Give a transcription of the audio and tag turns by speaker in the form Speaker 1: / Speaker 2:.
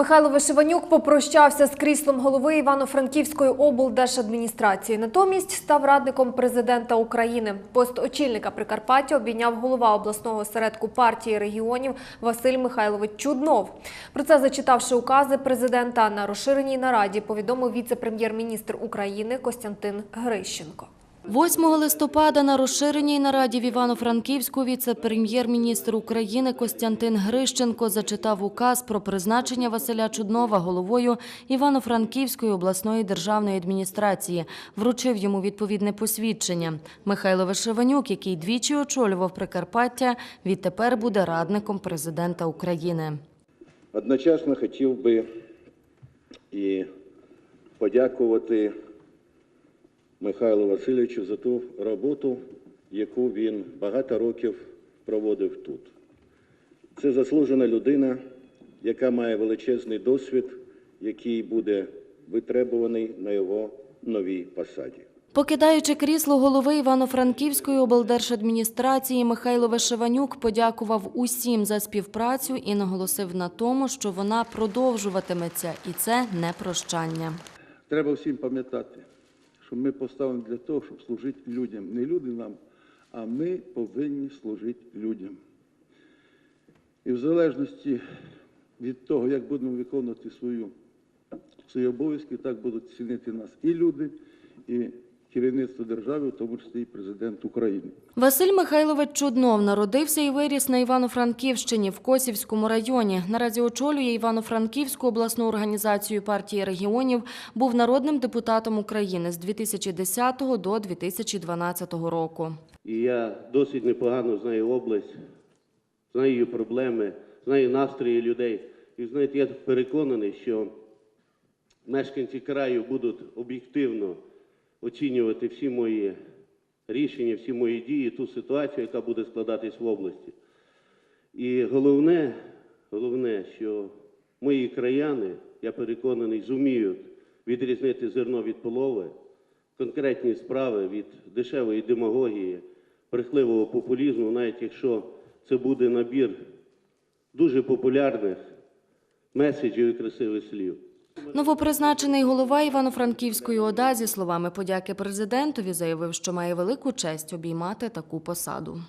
Speaker 1: Михайло Вишиванюк попрощався з кріслом голови Івано-Франківської облдержадміністрації. Натомість став радником президента України. Пост очільника Прикарпаття обійняв голова обласного осередку партії регіонів Василь Михайлович Чуднов. Про це зачитавши укази президента на розширеній нараді, повідомив віце-прем'єр-міністр України Костянтин Грищенко.
Speaker 2: 8 листопада на розширеній нараді в Івано-Франківську віце-прем'єр-міністр України Костянтин Грищенко зачитав указ про призначення Василя Чуднова головою Івано-Франківської обласної державної адміністрації. Вручив йому відповідне посвідчення. Михайло Вишиванюк, який двічі очолював Прикарпаття, відтепер буде радником президента України.
Speaker 3: Одночасно хотів би і подякувати Михайлу Васильовичу за ту роботу, яку він багато років проводив тут. Це заслужена людина, яка має величезний досвід, який буде витребуваний на його новій посаді.
Speaker 2: Покидаючи крісло голови Івано-Франківської облдержадміністрації, Михайло Вишиванюк подякував усім за співпрацю і наголосив на тому, що вона продовжуватиметься, і це не прощання.
Speaker 4: Треба всім пам'ятати, що ми поставлені для того, щоб служити людям. Не люди нам, а ми повинні служити людям. І в залежності від того, як будемо виконувати свою, свої обов'язки, так будуть цінити нас і люди, і керівництво держави, в тому числі і президент України.
Speaker 2: Василь Михайлович Чуднов народився і виріс на Івано-Франківщині в Косівському районі. Наразі очолює Івано-Франківську обласну організацію партії регіонів. Був народним депутатом України з 2010 до 2012 року.
Speaker 5: І я досить непогано знаю область, знаю її проблеми, знаю настрої людей. І знаєте, я переконаний, що мешканці краю будуть об'єктивно оцінювати всі мої рішення, всі мої дії, ту ситуацію, яка буде складатись в області. І головне, головне, що мої краяни, я переконаний, зуміють відрізнити зерно від полови, конкретні справи від дешевої демагогії, брехливого популізму, навіть якщо це буде набір дуже популярних меседжів і красивих слів.
Speaker 2: Новопризначений голова Івано-Франківської ОДА зі словами подяки президентові заявив, що має велику честь обіймати таку посаду.